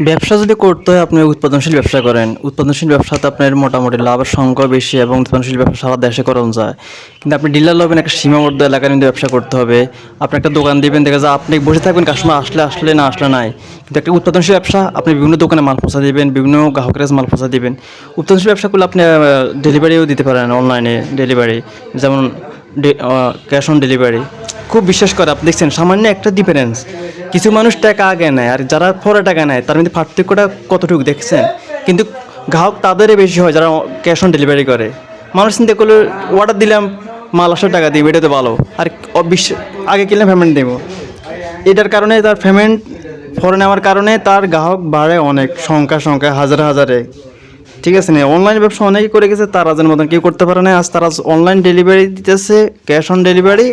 ব্যবসা যদি করতে হয়, আপনি উৎপাদনশীল ব্যবসা করেন। উৎপাদনশীল ব্যবসাতে আপনার মোটামুটি লাভের সংখ্যা বেশি এবং উৎপাদনশীল ব্যবসা সারা দেশে করানো যায়। কিন্তু আপনি ডিলার লবেন, একটা সীমাবদ্ধ এলাকার মধ্যে ব্যবসা করতে হবে। আপনি একটা দোকান দিবেন, দেখা যায় আপনি বসে থাকবেন কাস্টমার আসলে আসলে না আসলে নাই। কিন্তু একটা উৎপাদনশীল ব্যবসা, আপনি বিভিন্ন দোকানে মাল পৌঁছা দিবেন, বিভিন্ন গ্রাহকের মাল পৌঁছা দিবেন। উৎপাদনশীল ব্যবসা করলে আপনি ডেলিভারিও দিতে পারেন অনলাইনে ডেলিভারি যেমন ক্যাশ অন ডেলিভারি খুব বিশ্বাস করে, আপনি দেখছেন, সামান্য একটা ডিফারেন্স কিছু মানুষ টাকা আগে নেয়, আর যারা পরে টাকা নেয়, তার মধ্যে পার্থক্যটা কতটুকু, দেখছেন? কিন্তু গ্রাহক তাদেরই বেশি হয়, যারা ক্যাশ অন ডেলিভারি করে। মানুষ চিন্তা করলে অর্ডার দিলাম, মাল আসার টাকা দিব, এটা তো ভালো। আর অবিশ্বাস আগে কিনলে পেমেন্ট দেবো এটার কারণে তার পেমেন্ট ফরে নেওয়ার কারণে তার গ্রাহক বাড়ে অনেক সংখ্যা সংখ্যা হাজারে হাজারে। ঠিক আছে না অনলাইন ব্যবসা অনেকেই করে গেছে, তার আজের মতন কেউ করতে পারে না। আজ তারা অনলাইন ডেলিভারি দিতেছে ক্যাশ অন ডেলিভারি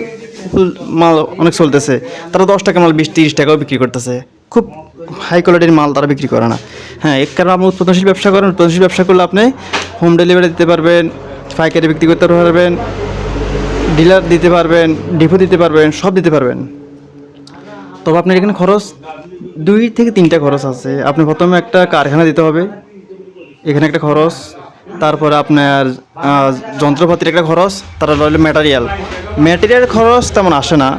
মাল অনেক চলতেছে। তারা দশ টাকা মাল বিশ, তিরিশ টাকাও বিক্রি করতেছে। খুব হাই কোয়ালিটির মাল তারা বিক্রি করে না। হ্যাঁ এর কারণে আপনি উৎপাদনশীল ব্যবসা করেন, উৎপাদনশীল ব্যবসা করলে আপনি হোম ডেলিভারি দিতে পারবেন, পাইকারি বিক্রি করতে পারবেন ডিলার দিতে পারবেন ডিপো দিতে পারবেন, সব দিতে পারবেন। তবে আপনার এখানে খরচ দুই থেকে তিনটা খরচ আছে। আপনি প্রথমে একটা কারখানা দিতে হবে, এখানে একটা খরচ, তারপরে আপনার যন্ত্রপাতির একটা খরচ তারা রইল ম্যাটেরিয়াল ম্যাটেরিয়াল খরচ তেমন আসে না।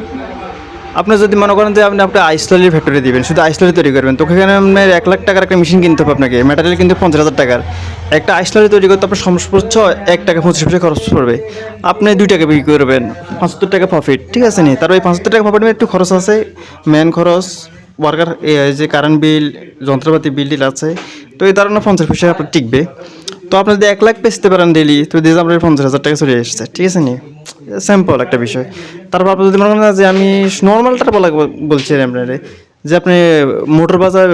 আপনি যদি মনে করেন যে আপনি আপনার আইসলারির ফ্যাক্টরি দিবেন, শুধু আইসলারি তৈরি করবেন, তো সেখানে আপনার এক লাখ টাকার একটা মেশিন কিনতে হবে আপনাকে। ম্যাটেরিয়াল কিন্তু পঞ্চাশ হাজার টাকার। একটা আইসলারি তৈরি করতে আপনার সর্বোচ্চ এক টাকা পঁচিশ পয়সা খরচ পড়বে। আপনি দুই টাকা বিক্রি করবেন, পঁচাত্তর টাকা প্রফিট ঠিক আছে নি? তার ওই পঁচাত্তর টাকা প্রফিট নিয়ে একটু খরচ আছে মেন খরচ ওয়ার্কার যে কারেন্ট বিল যন্ত্রপাতি বিল টিল আছে। তো এই কারণে পঞ্চাশ পয়সা আপনার টিকবে। তো আপনি যদি এক লাখ বেচতে পারেন ডেলি তো দিয়ে আপনার পঞ্চাশ হাজার টাকা চলে এসেছে, ঠিক আছে নি? স্যাম্পল একটা বিষয়। তারপর আপনি যদি মনে করেন যে আমি নর্মালটা বলা বলছি আপনার, যে আপনি মোটর বাজার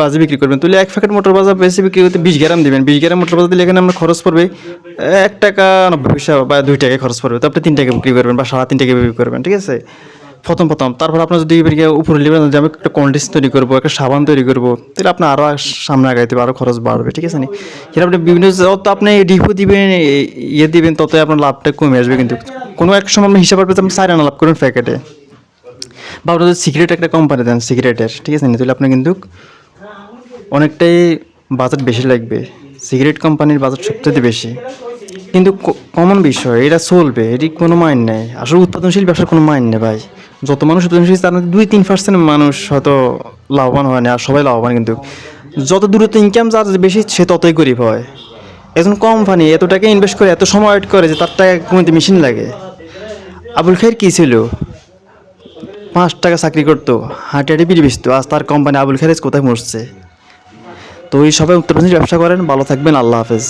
বাজে বিক্রি করবেন, তাহলে এক প্যাকেট মোটর বাজার বেশি বিক্রি করতে বিশ গ্রাম দিবেন। বিশ গ্রাম মোটর বাজার দিলে এখানে আপনার খরচ পড়বে এক টাকা নব্বই পয়সা বা দুই টাকা খরচ পড়বে। তো আপনি তিন টাকা বিক্রি করবেন বা সাড়ে তিন টাকা বিক্রি করবেন, ঠিক আছে? প্রথম প্রথম, তারপর আপনার যদি উপরে নেবেন, যে আমি একটা কন্ডিশন তৈরি করব, একটা সাবান তৈরি করব, তাহলে আপনার আরও সামনে আগাইতে আরও খরচ বাড়বে, ঠিক আছে নি? আপনি বিভিন্ন যত আপনি ডিপো দিবেন ইয়ে দিবেন, ততই আপনার লাভটা কমে আসবে কিন্তু। কোনো এক সময় আপনি হিসাব আপনি চার আনা লাভ করবেন প্যাকেটে। বা আপনার যদি সিগারেট একটা কোম্পানি দেন সিগারেটের ঠিক আছে নি? তাহলে আপনি কিন্তু অনেকটাই বাজেট বেশি লাগবে। সিগারেট কোম্পানির বাজেট সবচেয়ে বেশি। কিন্তু কমন বিষয়, এটা চলবে, এটি কোনো মাইন নেই। আসলে উৎপাদনশীল ব্যবসার কোনো মাইন নেই ভাই। যত মানুষ উৎপাদনশীল তার মধ্যে দুই তিন পার্সেন্ট মানুষ হয়তো লাভবান হয় না, আর সবাই লাভবান কিন্তু। যত দূরত্ব ইনকাম যার বেশি, সে ততই গরিব হয়। একজন কোম্পানি এত টাকা ইনভেস্ট করে, এত সময় ওয়েট করে যে তার টাকা কমিতে মেশিন লাগে। আবুল খাইর কী ছিল? পাঁচ টাকা চাকরি করতো, হাঁটি হাঁটি বিড়ি বেচতো, আজ তার কোম্পানি আবুল খাইর কোথায় মরছে? তো এই সবাই উত্তরপ্রদেশ ব্যবসা করেন, ভালো থাকবেন, আল্লাহ হাফেজ।